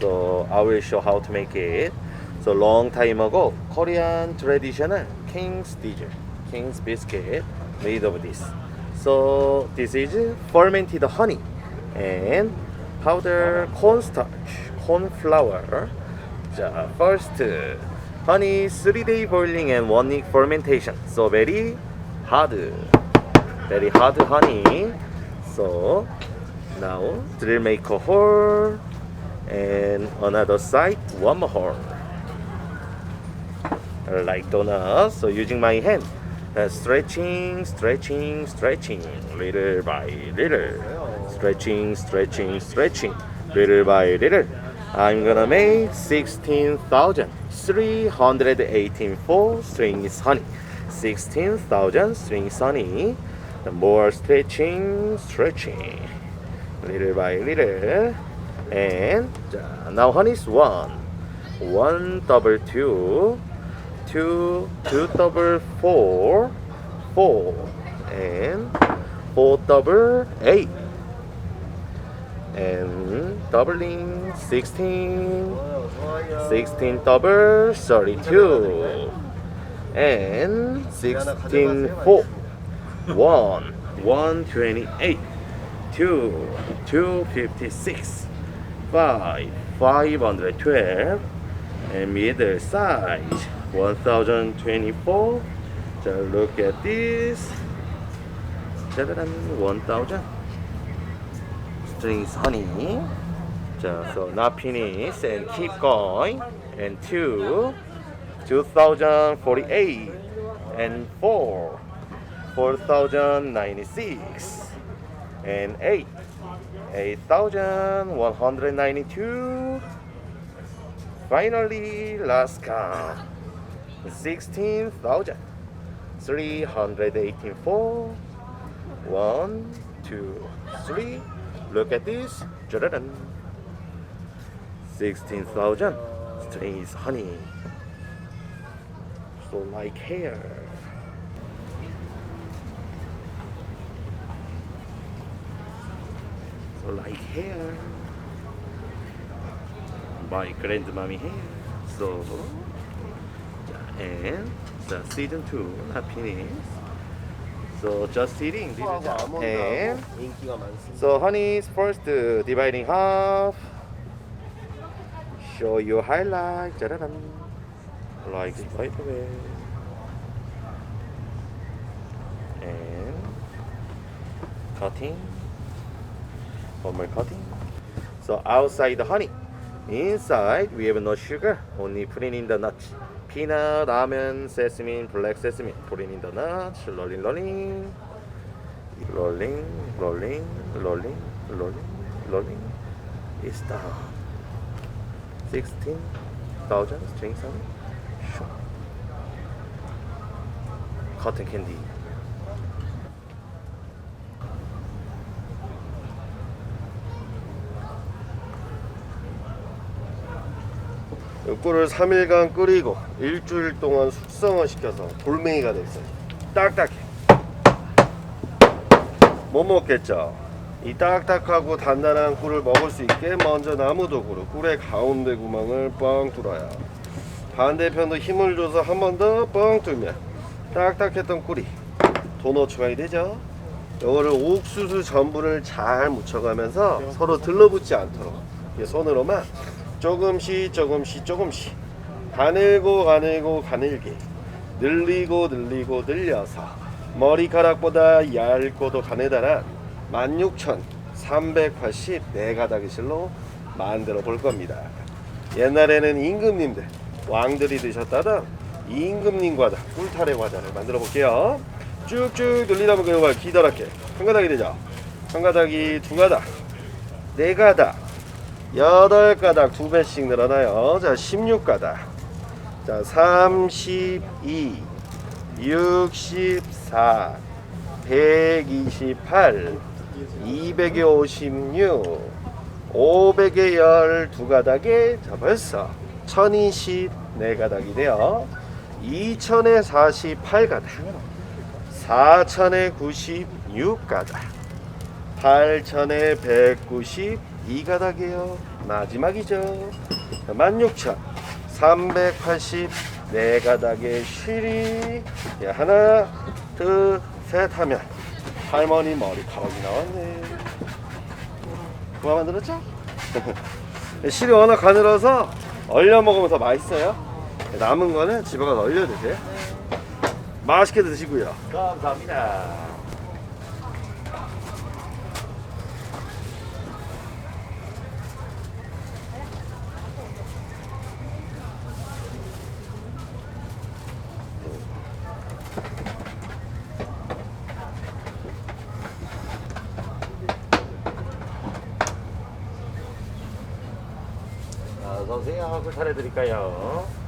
So I will show how to make it. So long time ago, Korean traditional king's dish, king's biscuit made of this. So this is fermented honey and powder cornstarch, corn flour. 자, first honey three day boiling and one week fermentation. So very hard, very hard honey. So now drill make a hole and another side one more hole like donuts so using my hand uh, stretching stretching stretching little by little stretching stretching stretching. Little by little I'm gonna make 16,318 for strings honey. 16,000 strings honey. The more stretching stretching. Little by little. And 자, now honey is one. One double two. Two two double four. Four. And four double eight and doubling 16 16 double 32 and 16 4 1 128 2 256 5 512 and middle size 1024 just look at this. 7 1000 strings honey so, now finish and keep going. And 2 2048 and 4 4096 and 8 8192 finally last count 16,000 384 1 2 3 look at this Jaradan. 16,000 strings honey. So like hair. So like hair. My grandmommy hair. So and the season 2 not finished so just eating this is and 인기가 많습니다. so honey is first uh, dividing half show you highlight 짜라란 like right away and cutting one more cutting so outside the honey inside we have no sugar only putting in the nuts 피넛, 라면, 세스민, 블랙 세스민, 브리닌 더넛, 롤링 롤링. 롤링 롤링 롤링 롤링 롤링. 이스타. 16,000 스트링 사미 커튼 캔디. 꿀을 3일간 끓이고 일주일 동안 숙성을 시켜서 돌멩이가 됐어요. 딱딱해. 못 먹겠죠. 이 딱딱하고 단단한 꿀을 먹을 수 있게 먼저 나무 도구로 꿀의 가운데 구멍을 뻥 뚫어요. 반대편도 힘을 줘서 한 번 더 뻥 뚫면 딱딱했던 꿀이 도넛 추가이 되죠. 이거를 옥수수 전분을 잘 묻혀가면서 서로 들러붙지 않도록 손으로만 조금씩 조금씩 조금씩 가늘고 가늘고 가늘게 늘리고 늘리고 늘려서 머리카락보다 얇고도 가느다란 16,384가닥의 실로 만들어 볼 겁니다. 옛날에는 임금님들 왕들이 드셨다던 임금님과다 꿀타래 과자를 만들어 볼게요. 쭉쭉 늘리다 보면 이거 기다랗게 한 가닥이 되죠. 한 가닥이 두 가닥, 네 가닥, 여덟 가닥 두 배씩 늘어나요. 자, 16가닥. 자, 32, 64, 128, 256, 500에 12가닥에 자 벌써 1024가닥이네요 2000에 48가닥 4000에 96가닥 8000에 192가닥이에요 마지막이죠 16,000 384 가닥의 쉬리 야, 하나 둘 셋 하면 할머니 머리카락이 나왔네 누가 만들었죠? 실이 워낙 가늘어서 얼려 먹으면 더 맛있어요. 남은 거는 집에 가서 얼려 드세요. 맛있게 드시고요. 감사합니다. 어서 오세요. 그 차려드릴까요?